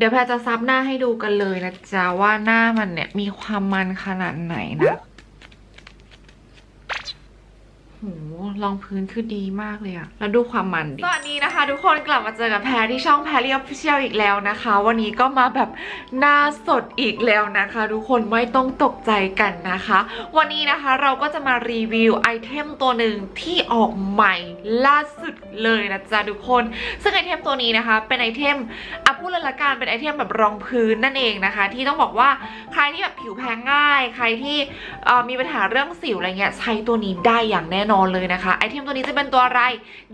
เดี๋ยวแพรจะซับหน้าให้ดูกันเลยนะจ๊ะว่าหน้ามันเนี่ยมีความมันขนาดไหนนะ โหรองพื้นคือดีมากเลยอะแล้วดูความมันดิสวัสดีนะคะ ทุกคนกลับมาเจอกับแพรที่ช่องแพรเรียบเชียลอีกแล้วนะคะ วันนี้ก็มาแบบหน้าสดอีกแล้วนะคะ ทุกคนไม่ต้องตกใจกันนะคะ วันนี้นะคะเราก็จะมารีวิวไอเทมตัวหนึ่งที่ออกใหม่ล่าสุดเลยนะจ๊ะทุกคน ซึ่งไอเทมตัวนี้นะคะ เป็นไอเทมอะพูดเลยละกันเป็นไอเทมแบบรองพื้นนั่นเองนะคะ ที่ต้องบอกว่าใครที่แบบผิวแพ้ง่าย ใครที่มีปัญหาเรื่องสิวอะไรเงี้ยใช้ตัวนี้ได้อย่างแน่นอนเลยนะคะไอเทมตัวนี้จะเป็นตัวอะไร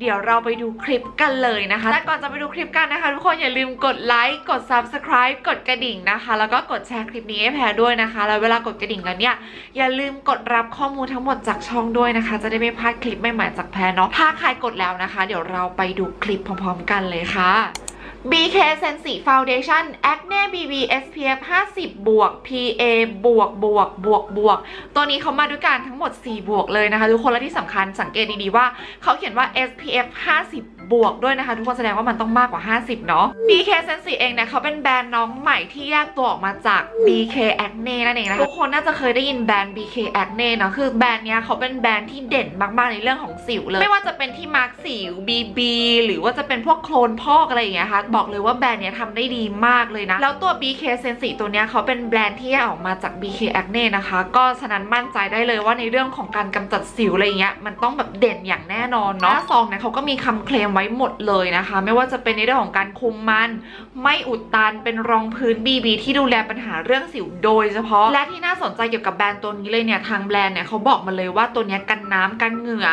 เดี๋ยวเราไปดูคลิปกันเลยนะคะแต่ก่อนจะไปดูคลิปกันนะคะ ทุกคนอย่าลืมกดไลค์กด subscribe กดกระดิ่งนะคะ แล้วก็กดแชร์คลิปนี้ให้แพรด้วยนะคะแล้วเวลากดกระดิ่งแล้วเนี่ยอย่าลืมกดรับข้อมูลทั้งหมดจากช่องด้วยนะคะ จะได้ไม่พลาดคลิปใหม่ๆจากแพรเนาะถ้าใครกดแล้วนะคะ เดี๋ยวเราไปดูคลิปพร้อมๆ กันเลยค่ะ BK Sensi Foundation Acne BB SPF 50 บวก PA บวกบวกบวกบวก ตัวนี้เขามาด้วยกันทั้งหมด 4 บวกเลยนะคะ ทุกคนและที่สำคัญสังเกตดีๆว่าเขาเขียนว่า SPF 50 บวกด้วยนะคะ ทุกคนแสดงว่ามันต้องมากกว่า 50 เนาะ BK Sensi เองเนี่ยเขาเป็นแบรนด์น้องใหม่ที่แยกตัวออกมาจาก BK Acne นั่นเองนะคะทุกคนน่าจะเคยได้ยินแบรนด์ BK Acne เนาะคือแบรนด์เนี้ยเขาเป็นแบรนด์ที่เด่นมากๆในเรื่องของสิวเลย ไม่ว่าจะเป็นที่มาร์กสิว BB หรือว่าจะเป็นพวกโคลนพอกอะไรอย่างเงี้ยค่ะบอกเลยว่าแบรนด์เนี้ยทำได้ดีมากเลยนะแล้วตัว BK Sensi ตัวเนี้ยเขาเป็นแบรนด์ที่แยกออกมาจาก BK Acne นะคะ ก็ฉะนั้นมั่นใจได้เลยว่าในเรื่องของการกำจัดสิวอะไรเงี้ยมันต้องแบบเด่นอย่างแน่นอนเนาะซองเนี่ยเขาก็มีคำเคลมไว้หมดเลยนะคะ ไม่ว่าจะเป็นในเรื่องของการคุมมัน ไม่อุดตันเป็นรองพื้น BB ที่ดูแลปัญหาเรื่องสิวโดยเฉพาะ และที่น่าสนใจเกี่ยวกับแบรนด์ตัวนี้เลยเนี่ยทางแบรนด์เนี่ยเขาบอกมาเลยว่าตัวนี้กันน้ำกันเหงื่อ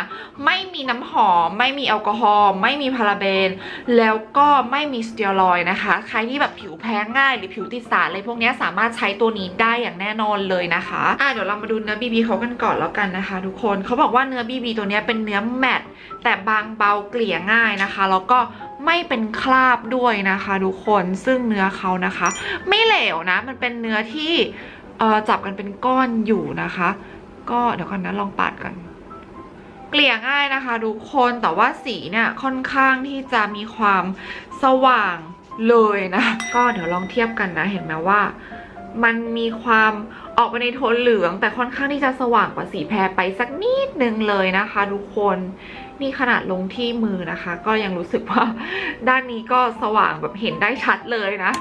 ไม่มีน้ำหอม ไม่มีแอลกอฮอล์ไม่มีพาราเบน แล้วก็ไม่มีสเตียรอยนะคะ ใครที่แบบผิวแพ้ง่ายหรือผิวติดสารอะไรพวกนี้สามารถใช้ตัวนี้ได้อย่างแน่นอนเลยนะคะอะเดี๋ยวเรามาดูเนื้อ BB เขากันก่อนแล้วกันนะคะ ทุกคนเขาบอกว่าเนื้อ BB ตัวนี้เป็นเนื้อแมตต แต่บางเบาเกลี่ยง่ายนะคะ แล้วก็ไม่เป็นคราบด้วยนะคะทุกคนซึ่งเนื้อเขานะคะ ไม่เหลวนะ มันเป็นเนื้อที่จับกันเป็นก้อนอยู่นะคะ ก็เดี๋ยวก่อนนะลองปาดกันเกลี่ยง่ายนะคะทุกคนแต่ว่าสีเนี่ยค่อนข้างที่จะมีความสว่างเลยนะ ก็เดี๋ยวลองเทียบกันนะ เห็นไหมว่า มันมีความออกไปในโทนเหลือง แต่ค่อนข้างที่จะสว่างกว่าสีแพรไปสักนิดนึงเลยนะคะ ทุกคนนี่ขนาดลงที่มือนะคะ ก็ยังรู้สึกว่าด้านนี้ก็สว่างแบบเห็นได้ชัดเลยนะ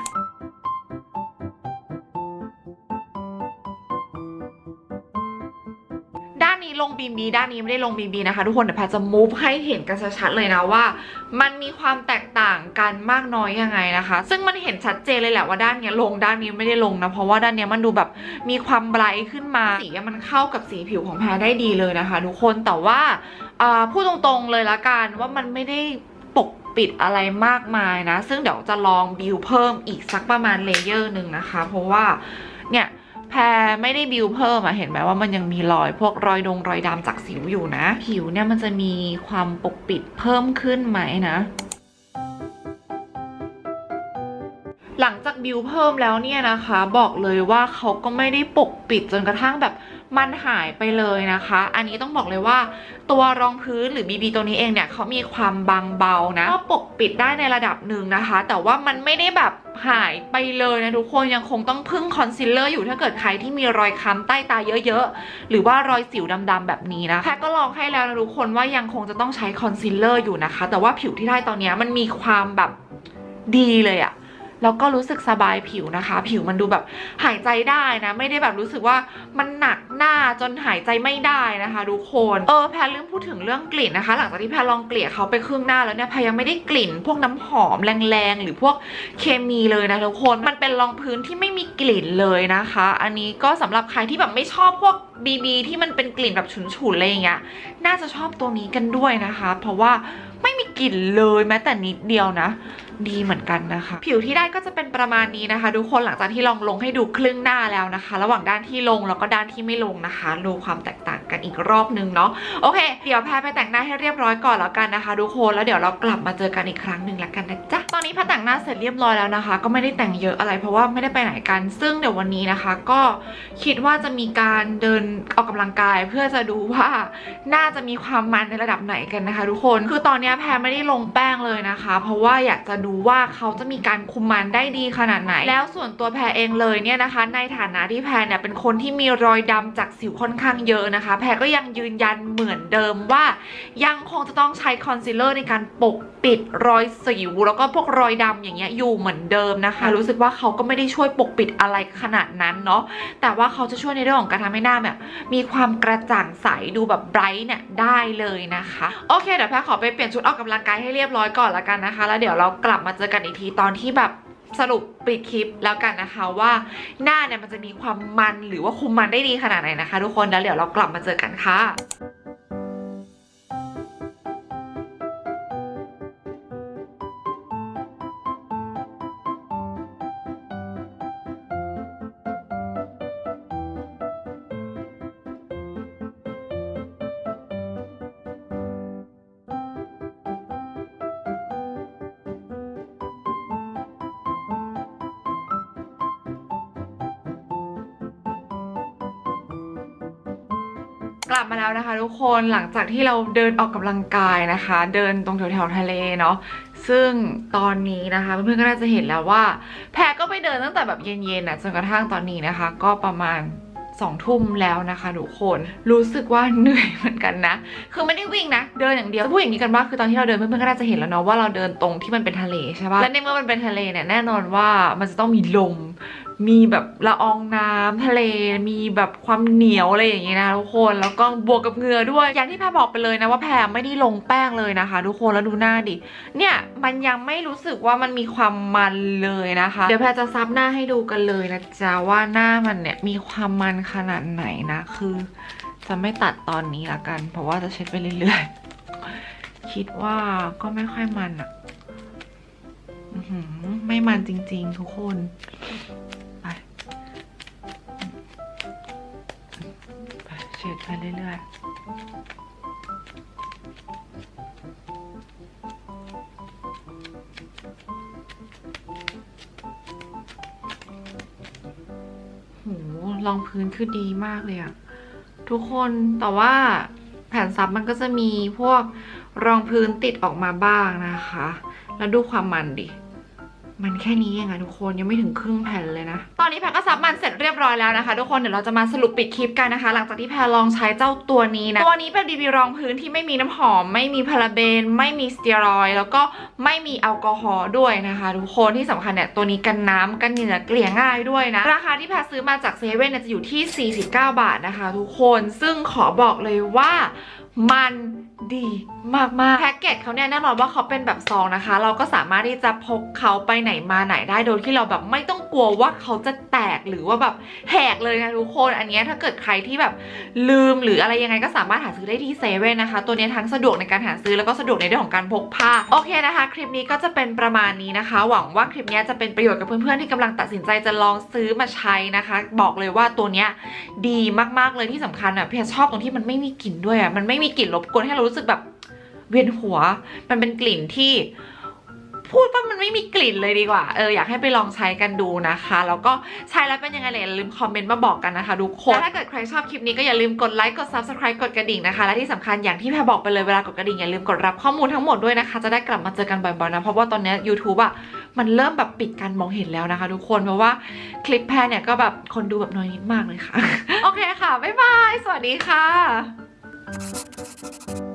นนี้ลงบีบีด้านนี้ไม่ได้ลงบีบีนะคะทุกคนเดี๋ยวแพทจะมูฟให้เห็นกันชัดๆเลยนะว่า มันมีความแตกต่างกันมากน้อยยังไงนะคะ ซึ่งมันเห็นชัดเจนเลยแหละว่าด้านนี้ลงด้านนี้ไม่ได้ลงนะเพราะว่าด้านนี้มันดูแบบมีความไบรท์ขึ้นมาสีมันเข้ากับสีผิวของแพได้ดีเลยนะคะ ทุกคนแต่ว่าพูดตรงๆเลยละกันว่ามันไม่ได้ปกปิดอะไรมากมายนะ ซึ่งเดี๋ยวจะลองบิวเพิ่มอีกสักประมาณเลเยอร์หนึ่งนะคะ เพราะว่าเนี่ย แพรไม่ได้บิวเพิ่มอะเห็นไหมว่ามันยังมีรอยพวกรอยดงรอยดำจากสิวอยู่นะ ผิวเนี่ยมันจะมีความปกปิดเพิ่มขึ้นไหมนะหลังจากบิวเพิ่มแล้วเนี่ยนะคะ บอกเลยว่าเขาก็ไม่ได้ปกปิดจนกระทั่งแบบ มันหายไปเลยนะคะ อันนี้ต้องบอกเลยว่า ตัวรองพื้นหรือ BB ตัวนี้เองเนี่ยเขามีความบางเบานะก็ปกปิดได้ในระดับหนึ่งนะคะ แต่ว่ามันไม่ได้แบบหายไปเลยนะทุกคนยังคงต้องพึ่งคอนซีลเลอร์อยู่ถ้าเกิดใครที่มีรอยค้ำใต้ตาเยอะๆ หรือว่ารอยสิวดำๆแบบนี้นะแพทก็ลองให้แล้วนะทุกคนว่ายังคงจะต้องใช้คอนซีลเลอร์อยู่นะคะ แต่ว่าผิวที่ได้ตอนนี้มันมีความแบบดีเลยอะ แล้วก็รู้สึกสบายผิวนะคะ ผิวมันดูแบบหายใจได้นะ ไม่ได้แบบรู้สึกว่ามันหนักหน้าจนหายใจไม่ได้นะคะทุกคนเออแพรลืมพูดถึงเรื่องกลิ่นนะคะ หลังจากที่แพรลองเกลี่ยเขาไปครึ่งหน้าแล้วเนี่ยแพรยังไม่ได้กลิ่น พวกน้ำหอมแรงๆหรือพวกเคมีเลยนะทุกคนมันเป็นรองพื้นที่ไม่มีกลิ่นเลยนะคะ อันนี้ก็สำหรับใครที่แบบไม่ชอบพวกบีบีที่มันเป็นกลิ่นแบบฉุนๆอะไรอย่างเงี้ยน่าจะชอบตัวนี้กันด้วยนะคะ เพราะว่าไม่มีกลิ่นเลยแม้แต่นิดเดียวนะ ดีเหมือนกันนะคะ ผิวที่ได้ก็จะเป็นประมาณนี้นะคะทุกคนหลังจากที่ลองลงให้ดูครึ่งหน้าแล้วนะคะ ระหว่างด้านที่ลงแล้วก็ด้านที่ไม่ลงนะคะดูความแตกต่างกันอีกรอบนึงเนาะโอเค เดี๋ยวแพรไปแต่งหน้าให้เรียบร้อยก่อนแล้วกันนะคะทุกคนแล้วเดี๋ยวเรากลับมาเจอกันอีกครั้งหนึ่งแล้วกันนะจ๊ะ อนอนนี้แพทแต่งหน้าเสร็จเรียบร้อยแล้วนะคะ ก็ไม่ได้แต่งเยอะอะไรเพราะว่าไม่ได้ไปไหนกัน ซึ่งเดี๋ยววันนี้นะคะ ก็คิดว่าจะมีการเดินออกกำลังกาย เพื่อจะดูว่าน่าจะมีความมันในระดับไหนกันนะคะ ทุกคนคือตอนนี้แพรไม่ได้ลงแป้งเลยนะคะ เพราะว่าอยากจะดูว่าเขาจะมีการคุมมันได้ดีขนาดไหน แล้วส่วนตัวแพรเองเลยเนี่ยนะคะ ในฐานะที่แพรเนี่ยเป็นคนที่มีรอยดำจากสิวค่อนข้างเยอะนะคะ แพรก็ยังยืนยันเหมือนเดิมว่า ยังคงจะต้องใช้คอนซีลเลอร์ในการปกปิดรอยสิวแล้วก็พวกรอยดำอย่างเงี้ยอยู่เหมือนเดิมนะคะ รู้สึกว่าเขาก็ไม่ได้ช่วยปกปิดอะไรขนาดนั้นเนาะแต่ว่าเขาจะช่วยในเรื่องของการทำให้หน้าแบบมีความกระจ่างใสดูแบบไบรท์เนี่ยได้เลยนะคะโอเคเดี๋ยวแพรขอไปเปลี่ยนชุดออกกำลังกายให้เรียบร้อยก่อนละกันนะคะ แล้วเดี๋ยวเรากลับมาเจอกันอีกทีตอนที่แบบสรุปปิดคลิปแล้วกันนะคะว่าหน้าเนี่ยมันจะมีความมันหรือว่าคุมมันได้ดีขนาดไหนนะคะ ทุกคนแล้วเดี๋ยวเรากลับมาเจอกันค่ะ กลับมาแล้วนะคะ ทุกคนหลังจากที่เราเดินออกกำลังกายนะคะ เดินตรงแถวๆทะเลเนาะซึ่งตอนนี้นะคะเพื่อนๆก็น่าจะเห็นแล้วว่า แพรก็ไปเดินตั้งแต่แบบเย็นๆนะจนกระทั่งตอนนี้นะคะ ก็ประมาณสองทุ่มแล้วนะคะทุกคนรู้สึกว่าเหนื่อยเหมือนกันนะ คือไม่ได้วิ่งนะ เดินอย่างเดียวพูดอย่างนี้กันว่าคือตอนที่เราเดินเพื่อนๆก็น่าจะเห็นแล้วเนาะว่าเราเดินตรงที่มันเป็นทะเลใช่ปะและในเมื่อมันเป็นทะเลเนี่ยแน่นอนว่ามันจะต้องมีลม มีแบบละอองน้ำทะเล มีแบบความเหนียวอะไรอย่างงี้นะทุกคน แล้วก็บวกกับเหงื่อด้วย อย่างที่แพรบอกไปเลยนะว่าแพรไม่ได้ลงแป้งเลยนะคะ ทุกคน แล้วดูหน้าดิ เนี่ยมันยังไม่รู้สึกว่ามันมีความมันเลยนะคะ เดี๋ยวแพรจะซับหน้าให้ดูกันเลยนะจ๊ะว่าหน้ามันเนี่ยมีความมันขนาดไหนนะ คือ จะไม่ตัดตอนนี้ละกัน เพราะว่าจะเช็ดไปเรื่อยๆ คิดว่าก็ไม่ค่อยมันอะหือไม่มันจริง ๆ ทุกคน เช็ดไปเรื่อยๆโหรองพื้นคือดีมากเลยอะทุกคนแต่ว่าแผ่นซับมันก็จะมีพวกรองพื้นติดออกมาบ้างนะคะ แล้วดูความมันดิ มันแค่นี้เองอะทุกคนยังไม่ถึงครึ่งแผ่นเลยนะ ตอนนี้แพรก็ซับมันเสร็จเรียบร้อยแล้วนะคะ ทุกคนเดี๋ยวเราจะมาสรุปปิดคลิปกันนะคะ หลังจากที่แพรลองใช้เจ้าตัวนี้นะ ตัวนี้เป็นบีบีรองพื้นที่ไม่มีน้ำหอม ไม่มีพาราเบน ไม่มีสเตียรอยด์แล้วก็ไม่มีแอลกอฮอล์ด้วยนะคะ ทุกคนที่สำคัญเนี่ยตัวนี้กันน้ำกันเหงื่อเกลี่ยง่ายด้วยนะ ราคาที่แพรซื้อมาจากเซเว่นเนี่ยจะอยู่ที่ 49 บาทนะคะ ทุกคนซึ่งขอบอกเลยว่ามันดีมากๆแพ็กเกจเขาเนี่ยแน่นอนว่าเขาเป็นแบบซองนะคะ เราก็สามารถที่จะพกเขาไปไหนมาไหนได้โดยที่เราแบบไม่ต้องกลัวว่าเขาจะแตกหรือว่าแบบแหกเลยนะทุกคนอันนี้ถ้าเกิดใครที่แบบลืมหรืออะไรยังไงก็สามารถหาซื้อได้ที่เซเว่นนะคะ ตัวนี้ทั้งสะดวกในการหาซื้อแล้วก็สะดวกในเรื่องของการพกพาโอเคนะคะ คลิปนี้ก็จะเป็นประมาณนี้นะคะ หวังว่าคลิปนี้จะเป็นประโยชน์กับเพื่อนๆที่กำลังตัดสินใจจะลองซื้อมาใช้นะคะ บอกเลยว่าตัวนี้ดีมากๆเลยที่สำคัญอะเพียชอบตรงที่มันไม่มีกลิ่นด้วยอะมันไม่มีกลิ่นรบกวนให้เรารู้สึกแบบเวียนหัว มันเป็นกลิ่นที่พูดว่ามันไม่มีกลิ่นเลยดีกว่า เอออยากให้ไปลองใช้กันดูนะคะ แล้วก็ใช้แล้วเป็นยังไงเลยอย่าลืมคอมเมนต์มาบอกกันนะคะทุกคน ถ้าเกิดใครชอบคลิปนี้ก็อย่าลืมกดไลค์ กด subscribe กดกระดิ่งนะคะ และที่สำคัญอย่างที่แพรบอกไปเลยเวลากดกระดิ่งอย่าลืมกดรับข้อมูลทั้งหมดด้วยนะคะ จะได้กลับมาเจอกันบ่อยๆนะ เพราะว่าตอนนี้ YouTube อะมันเริ่มแบบปิดการมองเห็นแล้วนะคะ ทุกคน เพราะว่าคลิปแพรเนี่ยก็แบบคนดูแบบน้อยนิดมากเลยค่ะ โอเคค่ะ บ๊ายบาย สวัสดีค่ะ Thank you.